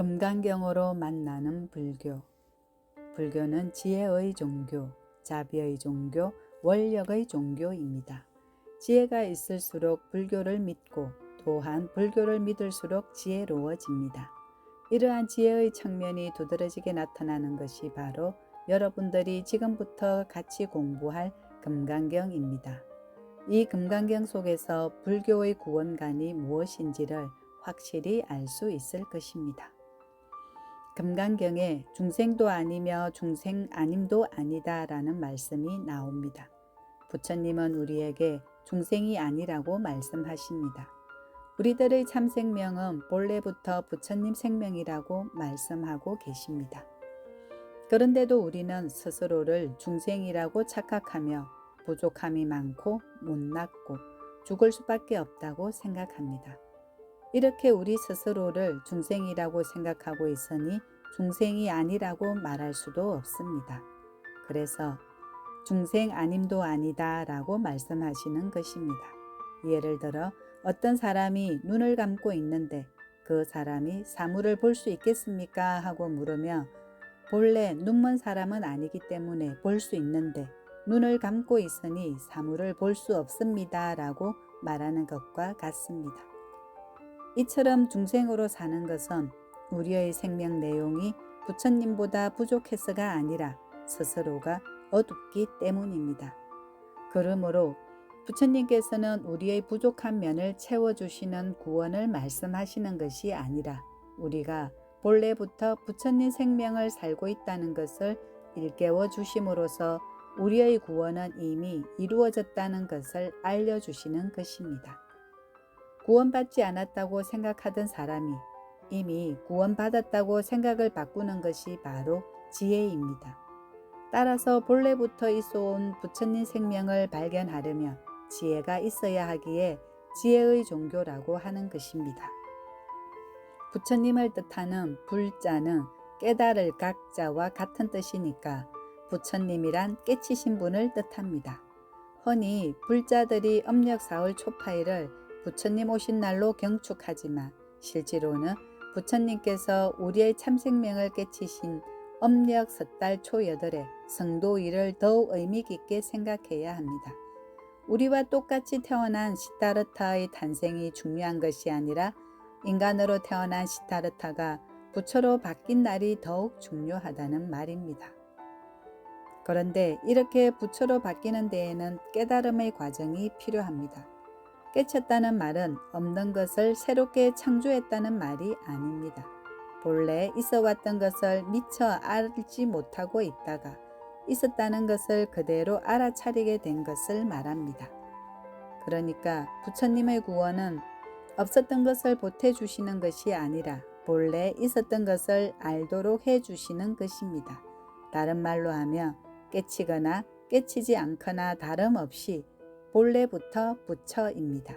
금강경으로 만나는 불교. 불교는 지혜의 종교, 자비의 종교, 원력의 종교입니다. 지혜가 있을수록 불교를 믿고 또한 불교를 믿을수록 지혜로워집니다. 이러한 지혜의 측면이 두드러지게 나타나는 것이 바로 여러분들이 지금부터 같이 공부할 금강경입니다. 이 금강경 속에서 불교의 구원관이 무엇인지를 확실히 알 수 있을 것입니다. 금강경에 중생도 아니며 중생 아님도 아니다라는 말씀이 나옵니다. 부처님은 우리에게 중생이 아니라고 말씀하십니다. 우리들의 참 생명은 본래부터 부처님 생명이라고 말씀하고 계십니다. 그런데도 우리는 스스로를 중생이라고 착각하며 부족함이 많고 못났고 죽을 수밖에 없다고 생각합니다. 이렇게 우리 스스로를 중생이라고 생각하고 있으니 중생이 아니라고 말할 수도 없습니다. 그래서 중생 아님도 아니다 라고 말씀하시는 것입니다. 예를 들어 어떤 사람이 눈을 감고 있는데 그 사람이 사물을 볼 수 있겠습니까? 하고 물으면 본래 눈먼 사람은 아니기 때문에 볼 수 있는데 눈을 감고 있으니 사물을 볼 수 없습니다. 라고 말하는 것과 같습니다. 이처럼 중생으로 사는 것은 우리의 생명 내용이 부처님보다 부족해서가 아니라 스스로가 어둡기 때문입니다. 그러므로 부처님께서는 우리의 부족한 면을 채워주시는 구원을 말씀하시는 것이 아니라 우리가 본래부터 부처님 생명을 살고 있다는 것을 일깨워 주심으로써 우리의 구원은 이미 이루어졌다는 것을 알려주시는 것입니다. 구원받지 않았다고 생각하던 사람이 이미 구원받았다고 생각을 바꾸는 것이 바로 지혜입니다. 따라서 본래부터 있어온 부처님 생명을 발견하려면 지혜가 있어야 하기에 지혜의 종교라고 하는 것입니다. 부처님을 뜻하는 불자는 깨달을 각자와 같은 뜻이니까 부처님이란 깨치신 분을 뜻합니다. 허니 불자들이 âm 사월 초파일을 부처님 오신 날로 경축하지만 실제로는 부처님께서 우리의 참생명을 깨치신 âm 섣달 초여덟에 성도 일을 더욱 의미 깊게 생각해야 합니다. 우리와 똑같이 태어난 시타르타의 탄생이 중요한 것이 아니라 인간으로 태어난 시타르타가 부처로 바뀐 날이 더욱 중요하다는 말입니다. 그런데 이렇게 부처로 바뀌는 데에는 깨달음의 과정이 필요합니다. 깨쳤다는 말은 없는 것을 새롭게 창조했다는 말이 아닙니다. 본래 있어 왔던 것을 미처 알지 못하고 있다가 있었다는 것을 그대로 알아차리게 된 것을 말합니다. 그러니까 부처님의 구원은 없었던 것을 보태주시는 것이 아니라 본래 있었던 것을 알도록 해주시는 것입니다. 다른 말로 하면 깨치거나 깨치지 않거나 다름없이 본래부터 부처입니다.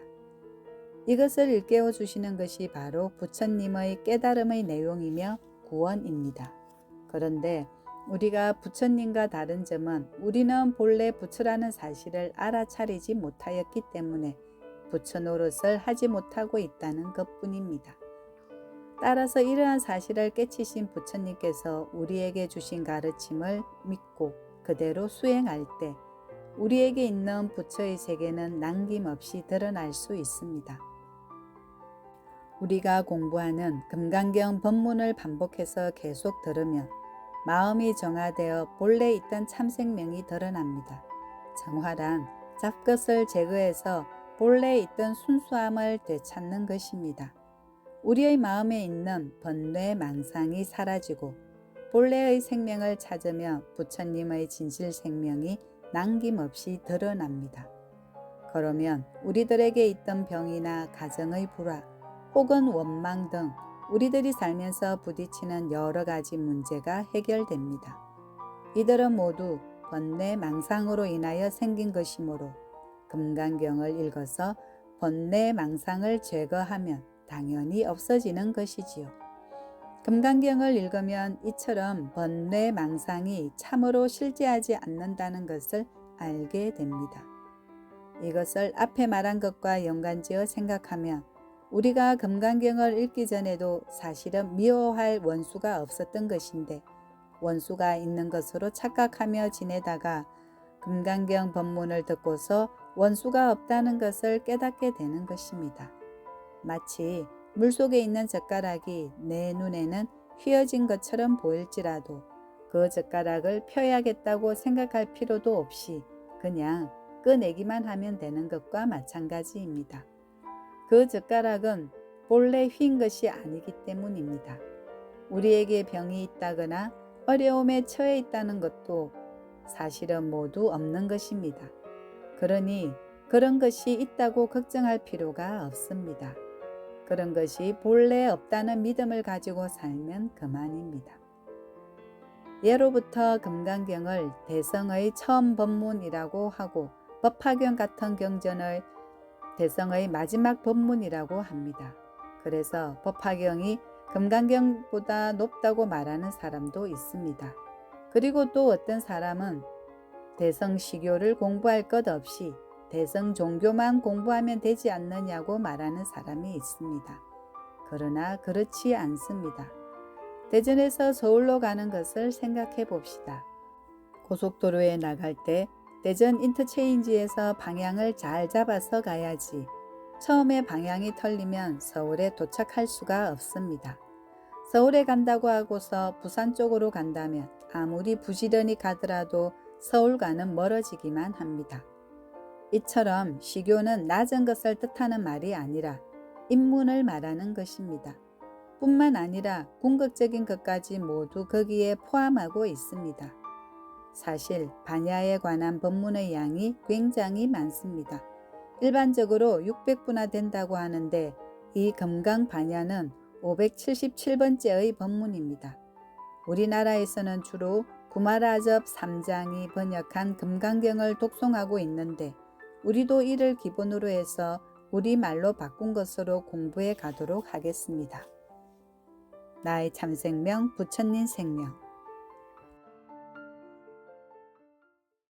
이것을 일깨워 주시는 것이 바로 부처님의 깨달음의 내용이며 구원입니다. 그런데 우리가 부처님과 다른 점은 우리는 본래 부처라는 사실을 알아차리지 못하였기 때문에 부처 노릇을 하지 못하고 있다는 것 뿐입니다. 따라서 이러한 사실을 깨치신 부처님께서 우리에게 주신 가르침을 믿고 그대로 수행할 때 우리에게 있는 부처의 세계는 남김없이 드러날 수 있습니다. 우리가 공부하는 금강경 법문을 반복해서 계속 들으면 마음이 정화되어 본래 있던 참생명이 드러납니다. 정화란 잡것을 제거해서 본래 있던 순수함을 되찾는 것입니다. 우리의 마음에 있는 번뇌 망상이 사라지고 본래의 생명을 찾으며 부처님의 진실 생명이 남김없이 드러납니다. 그러면 우리들에게 있던 병이나 가정의 불화 혹은 원망 등 우리들이 살면서 부딪히는 여러 가지 문제가 해결됩니다. 이들은 모두 번뇌 망상으로 인하여 생긴 것이므로 금강경을 읽어서 번뇌 망상을 제거하면 당연히 없어지는 것이지요. 금강경을 읽으면 이처럼 번뇌 망상이 참으로 실제하지 않는다는 것을 알게 됩니다. 이것을 앞에 말한 것과 연관지어 생각하면 우리가 금강경을 읽기 전에도 사실은 미워할 원수가 없었던 것인데 원수가 있는 것으로 착각하며 지내다가 금강경 법문을 듣고서 원수가 없다는 것을 깨닫게 되는 것입니다. 마치 물속에 있는 젓가락이 내 눈에는 휘어진 것처럼 보일지라도 그 젓가락을 펴야겠다고 생각할 필요도 없이 그냥 꺼내기만 하면 되는 것과 마찬가지입니다. 그 젓가락은 본래 휜 것이 아니기 때문입니다. 우리에게 병이 있다거나 어려움에 처해 있다는 것도 사실은 모두 없는 것입니다. 그러니 그런 것이 있다고 걱정할 필요가 없습니다. 그런 것이 본래 없다는 믿음을 가지고 살면 그만입니다. 예로부터 금강경을 대성의 처음 법문이라고 하고 법화경 같은 경전을 대성의 마지막 법문이라고 합니다. 그래서 법화경이 금강경보다 높다고 말하는 사람도 있습니다. 그리고 또 어떤 사람은 대성 시교를 공부할 것 없이 대성 종교만 공부하면 되지 않느냐고 말하는 사람이 있습니다. 그러나 그렇지 않습니다. 대전에서 서울로 가는 것을 생각해 봅시다. 고속도로에 나갈 때 대전 인터체인지에서 방향을 잘 잡아서 가야지. 처음에 방향이 털리면 서울에 도착할 수가 없습니다. 서울에 간다고 하고서 부산 쪽으로 간다면 아무리 부지런히 가더라도 서울과는 멀어지기만 합니다. 이처럼 시교는 낮은 것을 뜻하는 말이 아니라 인문을 말하는 것입니다. 뿐만 아니라 궁극적인 것까지 모두 거기에 포함하고 있습니다. 사실 반야에 관한 법문의 양이 굉장히 많습니다. 일반적으로 600부나 된다고 하는데 이 금강 반야는 577번째의 법문입니다. 우리나라에서는 주로 구마라접 3장이 번역한 금강경을 독송하고 있는데 우리도 이를 기본으로 해서 우리말로 바꾼 것으로 공부해 가도록 하겠습니다. 나의 참생명 부처님 생명